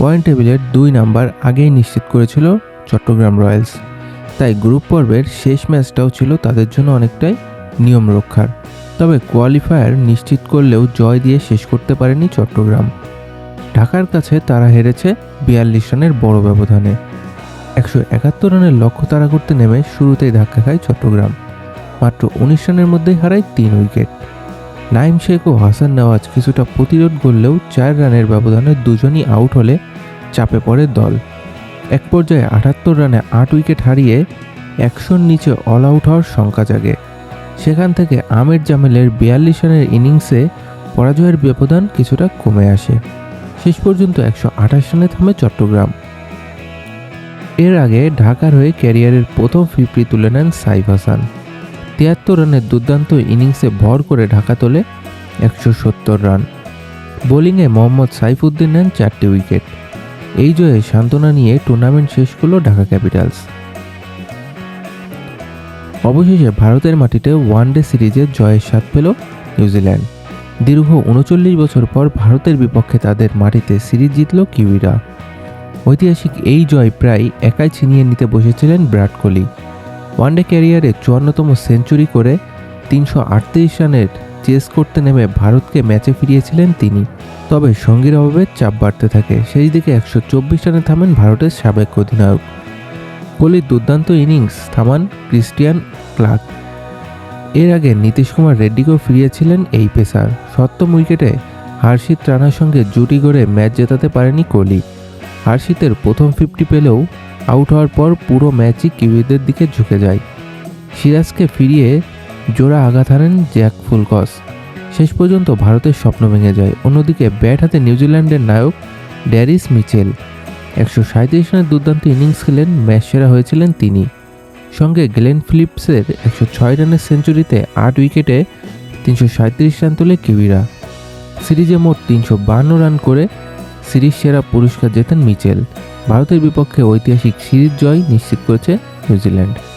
Point টেবিলের দুই number আগেই নিশ্চিত করেছিল চট্টগ্রাম রয়্যালস। তাই গ্রুপ পর্বের শেষ ম্যাচটাও ছিল তাদের জন্য অনেকটাই নিয়ম রক্ষার। তবে কোয়ালিফায়ার নিশ্চিত করলেও জয় দিয়ে শেষ করতে পারেনি চট্টগ্রাম। ঢাকার কাছে তারা হেরেছে বিয়াল্লিশ রানের বড় ব্যবধানে। একশো একাত্তর রানের লক্ষ্য তাড়া করতে নেমে শুরুতেই ধাক্কা খায় চট্টগ্রাম। মাত্র উনিশ রানের মধ্যেই হারায় তিন উইকেট। নাইম শেখ ও হাসান নওয়াজ কিছুটা প্রতিরোধ করলেও চার রানের ব্যবধানে দুজনই আউট হলে চাপে পড়ে দল। এক পর্যায়ে আটাত্তর রানে আট উইকেট হারিয়ে একশোর নিচে অল আউট হওয়ার শঙ্কা জাগে। সেখান থেকে আমির জামেলের বিয়াল্লিশ রানের ইনিংসে পরাজয়ের ব্যবধান কিছুটা কমে আসে। শেষ পর্যন্ত একশো আঠাশ রানে থামে চট্টগ্রাম। এর আগে ঢাকার হয়ে ক্যারিয়ারের প্রথম ফিফটি তুলে নেন সাইফ হাসান। তিয়াত্তর রানের দুর্দান্ত ইনিংসে ভর করে ঢাকা তোলে একশো সত্তর রান। বোলিংয়ে মোহাম্মদ সাইফুদ্দিন নেন চারটি উইকেট। এই জয়ে সান্ত্বনা নিয়ে টুর্নামেন্ট শেষ করল ঢাকা ক্যাপিটালস। অবশেষে ভারতের মাটিতে ওয়ানডে সিরিজে জয়ের স্বাদ পেল নিউজিল্যান্ড। দীর্ঘ উনচল্লিশ বছর পর ভারতের বিপক্ষে তাদের মাটিতে সিরিজ জিতল কিউইরা। ঐতিহাসিক এই জয় প্রায় একাই ছিনিয়ে নিতে বসেছিলেন বিরাট কোহলি। ওয়ানডে ক্যারিয়ারে চুয়ান্নতম সেঞ্চুরি করে তিনশো আটত্রিশ রানের চেস করতে নেমে ভারতকে ম্যাচে ফিরিয়েছিলেন তিনি। তবে সঙ্গীর অভাবে চাপ বাড়তে থাকে। সেই দিকে একশো চব্বিশ রানে থামেন ভারতের সাবেক অধিনায়ক। কোহলির দুর্দান্ত ইনিংস থামান ক্রিস্টিয়ান ক্লার্ক। এর আগে নীতিশ কুমার রেড্ডিকেও ফিরিয়েছিলেন এই পেসার। সপ্তম উইকেটে হার্ষিত রানার সঙ্গে জুটি গড়ে ম্যাচ জেতাতে পারেনি কোহলি। হার্ষিতের প্রথম ফিফটি পেলেও আউট হওয়ার পর পুরো ম্যাচই কিউইদের দিকে ঝুঁকে যায়। সিরাজকে ফিরিয়ে জোড়া আঘাত হারেন জ্যাক ফুলকস। শেষ পর্যন্ত ভারতের স্বপ্ন ভেঙে যায়। অন্যদিকে ব্যাট হাতে নিউজিল্যান্ডের নায়ক ড্যারিস মিচেল। একশো সাঁত্রিশ রানের দুর্দান্ত ইনিংস খেলেন, ম্যাচ সেরা হয়েছিলেন তিনি। সঙ্গে গ্লেন ফিলিপসের একশো ছয় রানের সেঞ্চুরিতে আট উইকেটে তিনশো সাঁত্রিশ রান তোলে কিউইরা। সিরিজে মোট তিনশো বান্ন রান করে সিরিজ সেরা পুরস্কার জেতেন মিচেল। ভারতের বিপক্ষে ঐতিহাসিক সিরিজ জয় নিশ্চিত করেছে নিউজিল্যান্ড।